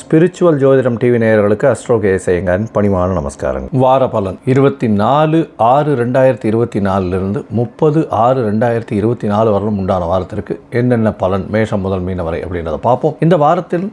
Spiritual ஜோதிடம் TV நேயர்களுக்கு astro கேசையங்கன் பணிவான நமஸ்காரங்கள். வார பலன். இருபத்தி நாலு ஆறு ரெண்டாயிரத்தி இருபத்தி நாலுலேருந்து முப்பது ஆறு ரெண்டாயிரத்தி இருபத்தி நாலு வரலும் உண்டான வாரத்திற்கு என்னென்ன பலன் மேஷம் முதல் மீன வரை அப்படின்றத பார்ப்போம். இந்த வாரத்தில்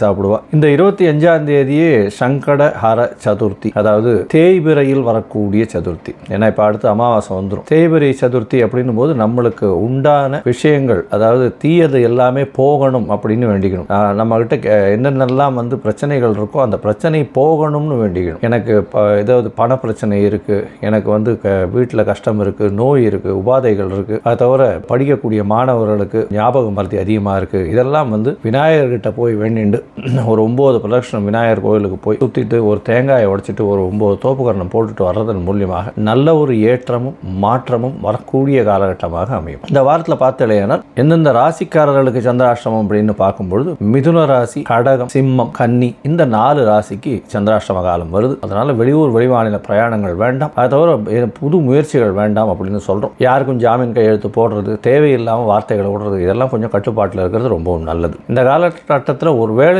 சாப்பிடுவா. இந்த இருபத்தி அஞ்சாம் தேதியே சங்கட ஹர சதுர்த்தி அதாவது தேய்பிரையில் வரக்கூடிய சதுர்த்தி. ஏன்னா இப்போ அடுத்து அமாவாசை வந்துடும் தேய்பிரை சதுர்த்தி அப்படின்னும் போது நம்மளுக்கு உண்டான விஷயங்கள் அதாவது தீயது எல்லாமே போகணும் அப்படின்னு வேண்டிக்கணும். ஆஹ் நம்ம கிட்ட கே- என்னென்னலாம் வந்து பிரச்சனைகள் இருக்கோ அந்த பிரச்சனை போகணும்னு வேண்டிக்கணும். எனக்கு ப- ஏதாவது பண பிரச்சனை இருக்கு எனக்கு வந்து வீட்டில் கஷ்டம் இருக்கு நோய் இருக்கு உபாதைகள் இருக்கு. அதை தவிர படிக்கக்கூடிய மாணவர்களுக்கு ஞாபகம் மருத்தி அதிகமாக இருக்கு. இதெல்லாம் வந்து விநாயகர்கிட்ட போய் வேண்டிண்டு ஒரு ஒம்பது பிரதட்சணம் விநாயகர் கோயிலுக்கு போய் சுற்றிட்டு ஒரு தேங்காயை உடைச்சிட்டு ஒரு ஒம்பது தோப்புக்கரணம் போட்டுட்டு வர்றதன் மூலியமாக நல்ல ஒரு ஏற்றமும் மாற்றமும் வரக்கூடிய காலகட்டமாக அமையும். இந்த வாரத்தில் பார்த்தலையானால் எந்தெந்த ராசிக்காரர்களுக்கு சந்திராஷ்டமம் அப்படின்னு பார்க்கும்பொழுது மிதுன ராசி கடகம் சிம்மம் கன்னி இந்த நாலு ராசிக்கு சந்திராஷ்டம காலம் வருது. அதனால வெளியூர் வெளிமாநில பிரயாணங்கள் வேண்டாம். அதை தவிர புது முயற்சிகள் வேண்டாம் அப்படின்னு சொல்கிறோம் யாருக்கும் ஜாமீன் கையெழுத்து போடுறது தேவையில்லாமல் வார்த்தைகளை விடுறது இதெல்லாம் கொஞ்சம் கட்டுப்பாட்டில் இருக்கிறது ரொம்பவும் நல்லது. இந்த காலகட்டத்தில் ஒருவேளை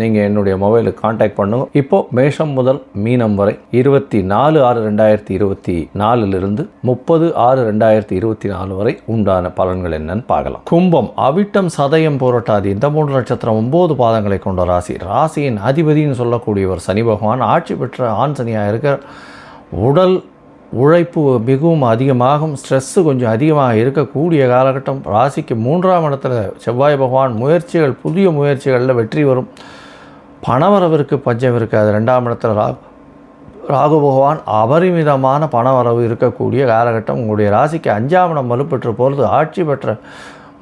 நீங்கள் என்னுடைய மொபைலுக்கு காண்டாக்ட் பண்ணுங்கள் இப்போது மேஷம் முதல் மீனம் வரை இருபத்தி நாலு ஆறு ரெண்டாயிரத்தி இருபத்தி நாலுலிருந்து முப்பது ஆறு ரெண்டாயிரத்தி இருபத்தி நாலு வரை உண்டான பலன்கள் என்னன்னு பார்க்கலாம். கும்பம் அவிட்டம் சதயம் புரட்டாதி இந்த மூன்று நட்சத்திரம் ஒன்பது பாதங்களை கொண்ட ராசி. ராசியின் அதிபதின்னு சொல்லக்கூடியவர் சனி பகவான் ஆட்சி பெற்ற ஆண் சனியாக இருக்கிற உடல் உழைப்பு மிகவும் அதிகமாகும் ஸ்ட்ரெஸ்ஸு கொஞ்சம் அதிகமாக இருக்கக்கூடிய காலகட்டம். ராசிக்கு மூன்றாம் இடத்துல செவ்வாய் பகவான் முயற்சிகள் புதிய முயற்சிகளில் வெற்றி வரும். பணவரவிற்கு பஞ்சம் இருக்காது ரெண்டாம் இடத்துல ரா ராகு பகவான் அபரிமிதமான பணவரவு இருக்கக்கூடிய காலகட்டம். உங்களுடைய ராசிக்கு அஞ்சாம் இடம் வலுப்பெற்று போகிறது ஆட்சி பெற்ற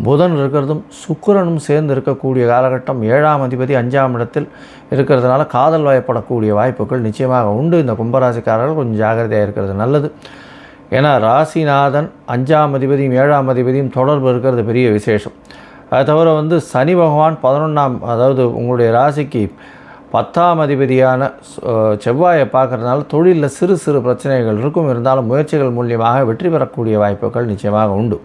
புதன் இருக்கிறதும் சுக்கிரனும் சேர்ந்து இருக்கக்கூடிய காலகட்டம். ஏழாம் அதிபதி அஞ்சாம் இடத்தில் இருக்கிறதுனால காதல் வயப்படக்கூடிய வாய்ப்புகள் நிச்சயமாக உண்டு. இந்த கும்பராசிக்காரர்கள் கொஞ்சம் ஜாகிரதையாக இருக்கிறது நல்லது. ஏன்னா ராசிநாதன் அஞ்சாம் அதிபதியும் ஏழாம் அதிபதியும் தொடர்பு இருக்கிறது பெரிய விசேஷம். அது தவிர வந்து சனி பகவான் பதினொன்றாம் அதாவது உங்களுடைய ராசிக்கு பத்தாம் அதிபதியான செவ்வாயை பார்க்கறதுனால தொழிலில் சிறு சிறு பிரச்சனைகள் இருக்கும். இருந்தாலும் முயற்சிகள் மூலியமாக வெற்றி பெறக்கூடிய வாய்ப்புகள் நிச்சயமாக உண்டு.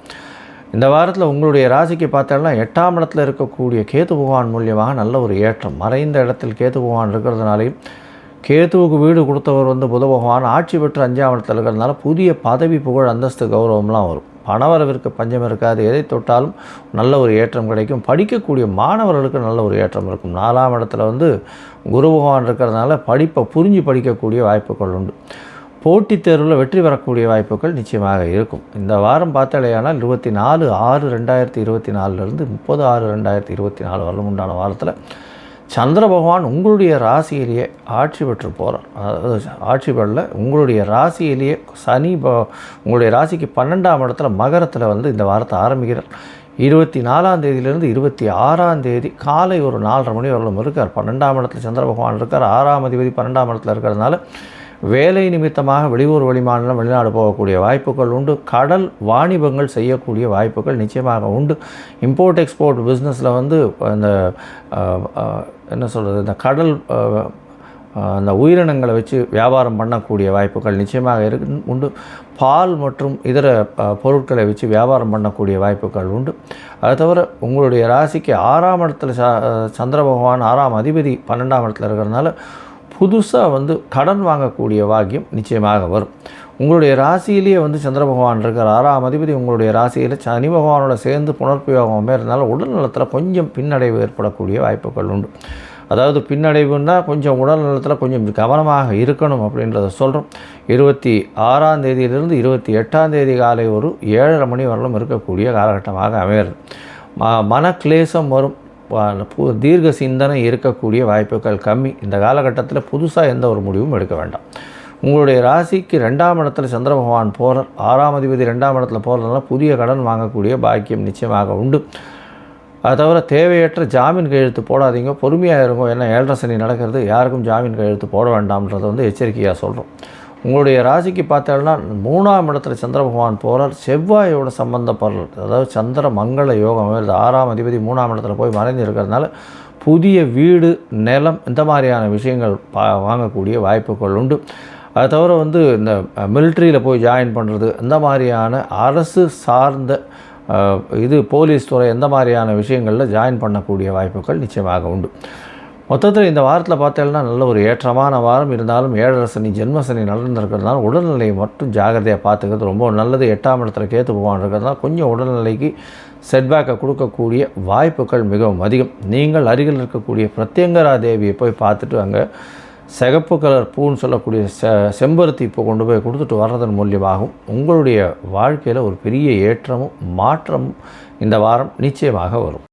இந்த வாரத்தில் உங்களுடைய ராசிக்கு பார்த்தோம்னா எட்டாம் இடத்துல இருக்கக்கூடிய கேது பகவான் மூலியமாக நல்ல ஒரு ஏற்றம். மறைந்த இடத்தில் கேது பகவான் இருக்கிறதுனாலையும் கேதுவுக்கு வீடு கொடுத்தவர் வந்து புத பகவான் ஆட்சி பெற்று அஞ்சாம் இடத்துல இருக்கிறதுனால புதிய பதவி புகழ் அந்தஸ்து கௌரவம்லாம் வரும். பணவரவிற்கு பஞ்சம் இருக்காது. எதை தொட்டாலும் நல்ல ஒரு ஏற்றம் கிடைக்கும். படிக்கக்கூடிய மாணவர்களுக்கு நல்ல ஒரு ஏற்றம் இருக்கும். நாலாம் இடத்துல வந்து குரு பகவான் இருக்கிறதுனால படிப்பை புரிஞ்சு படிக்கக்கூடிய வாய்ப்புகள் உண்டு. போட்டித் தேர்வில் வெற்றி பெறக்கூடிய வாய்ப்புகள் நிச்சயமாக இருக்கும். இந்த வாரம் பார்த்தாலேயானால் இருபத்தி நாலு ஆறு ரெண்டாயிரத்தி இருபத்தி நாலுலேருந்து முப்பது ஆறு ரெண்டாயிரத்தி இருபத்தி நாலு வரலும் உண்டான வாரத்தில் சந்திர பகவான் உங்களுடைய ராசியிலேயே ஆட்சி பெற்று போகிறார் அதாவது ஆட்சி பெறல உங்களுடைய ராசியிலேயே சனி ப உங்களுடைய ராசிக்கு பன்னெண்டாம் இடத்துல மகரத்தில் வந்து இந்த வாரத்தை ஆரம்பிக்கிறார். இருபத்தி நாலாம் தேதியிலேருந்து இருபத்தி ஆறாம் தேதி காலை ஒரு நாலரை மணி வரலும் இருக்கார். பன்னெண்டாம் இடத்துல சந்திர பகவான் இருக்கார் ஆறாம் அதிபதி பன்னெண்டாம் இடத்துல இருக்கிறதுனால வேலை நிமித்தமாக வெளியூர் வெளிமாநிலம் வெளிநாடு போகக்கூடிய வாய்ப்புகள் உண்டு. கடல் வாணிபங்கள் செய்யக்கூடிய வாய்ப்புகள் நிச்சயமாக உண்டு. இம்போர்ட் எக்ஸ்போர்ட் பிஸ்னஸில் வந்து இந்த என்ன சொல்கிறது இந்த கடல் அந்த உயிரினங்களை வச்சு வியாபாரம் பண்ணக்கூடிய வாய்ப்புகள் நிச்சயமாக இருக்கு உண்டு. பால் மற்றும் இதர பொருட்களை வச்சு வியாபாரம் பண்ணக்கூடிய வாய்ப்புகள் உண்டு. அது தவிர உங்களுடைய ராசிக்கு ஆறாம் இடத்துல ச சந்திர பகவான் ஆறாம் அதிபதி பன்னெண்டாம் இடத்துல இருக்கிறதுனால புதுசாக வந்து கடன் வாங்கக்கூடிய பாக்கியம் நிச்சயமாக வரும். உங்களுடைய ராசியிலேயே வந்து சந்திர பகவான் இருக்கிற ஆறாம் அதிபதி உங்களுடைய ராசியில் சனி பகவானோட சேர்ந்து புனர்பியோகமே இருந்தாலும் உடல் நலத்தில் கொஞ்சம் பின்னடைவு ஏற்படக்கூடிய வாய்ப்புகள் உண்டு. அதாவது பின்னடைவுன்னா கொஞ்சம் உடல் நலத்தில் கொஞ்சம் கவனமாக இருக்கணும் அப்படின்றத சொல்கிறோம் இருபத்தி ஆறாம் தேதியிலிருந்து இருபத்தி எட்டாம் தேதி காலை ஒரு ஏழரை மணி வரலும் இருக்கக்கூடிய காலகட்டமாக அமையிறது ம கிளேசம் வரும். தீர்க்க சிந்தனை இருக்கக்கூடிய வாய்ப்புகள் கம்மி. இந்த காலகட்டத்தில் புதுசாக எந்த ஒரு முடிவும் எடுக்க வேண்டாம். உங்களுடைய ராசிக்கு ரெண்டாம் இடத்துல சந்திர பகவான் போகிறார் ஆறாம் அதிபதி ரெண்டாம் இடத்துல போகிறதுனால புதிய கடன் வாங்கக்கூடிய பாக்கியம் நிச்சயமாக உண்டு. அது தவிர தேவையற்ற ஜாமீன் கையெழுத்து போடாதீங்க. பொறுமையாக இருக்கும் ஏன்னா ஏழரை சனி நடக்கிறது. யாருக்கும் ஜாமீன் கையெழுத்து போட வேண்டாம்ன்றதை வந்து எச்சரிக்கையாக சொல்கிறோம் உங்களுடைய ராசிக்கு பார்த்தோம்னா மூணாம் இடத்துல சந்திர பகவான் போகிறார் செவ்வாயோட சம்பந்தப்படுறது அதாவது சந்திர மங்கள யோகம் ஆறாம் அதிபதி மூணாம் இடத்துல போய் மறைஞ்சு இருக்கிறதுனால புதிய வீடு நிலம் இந்த மாதிரியான விஷயங்கள் பா வாங்கக்கூடிய வாய்ப்புகள் உண்டு. அதை தவிர வந்து இந்த மிலிட்ரியில் போய் ஜாயின் பண்ணுறது இந்த மாதிரியான அரசு சார்ந்த இது போலீஸ் துறை எந்த மாதிரியான விஷயங்களில் ஜாயின் பண்ணக்கூடிய வாய்ப்புகள் நிச்சயமாக உண்டு. மொத்தத்தில் இந்த வாரத்தில் பார்த்தேன்னா நல்ல ஒரு ஏற்றமான வாரம். இருந்தாலும் ஏழரை சனி ஜென்ம சனி நடந்திருக்கிறதுனால உடல்நிலையை மட்டும் ஜாகிரதையாக பார்த்துக்கிறது ரொம்ப நல்லது. எட்டாம் இடத்துல கேத்து போவான் இருக்கிறதுனால கொஞ்சம் உடல்நிலைக்கு செட்பேக்கை கொடுக்கக்கூடிய வாய்ப்புகள் மிகவும் அதிகம். நீங்கள் அருகில் இருக்கக்கூடிய பிரத்யங்கரா தேவியை போய் பார்த்துட்டு அங்கே சிகப்பு கலர் பூன்னு சொல்லக்கூடிய செ செம்பருத்தி இப்போ கொண்டு போய் கொடுத்துட்டு வர்றதன் மூலியமாகவும் உங்களுடைய வாழ்க்கையில் ஒரு பெரிய ஏற்றமும் மாற்றமும் இந்த வாரம் நிச்சயமாக வரும்.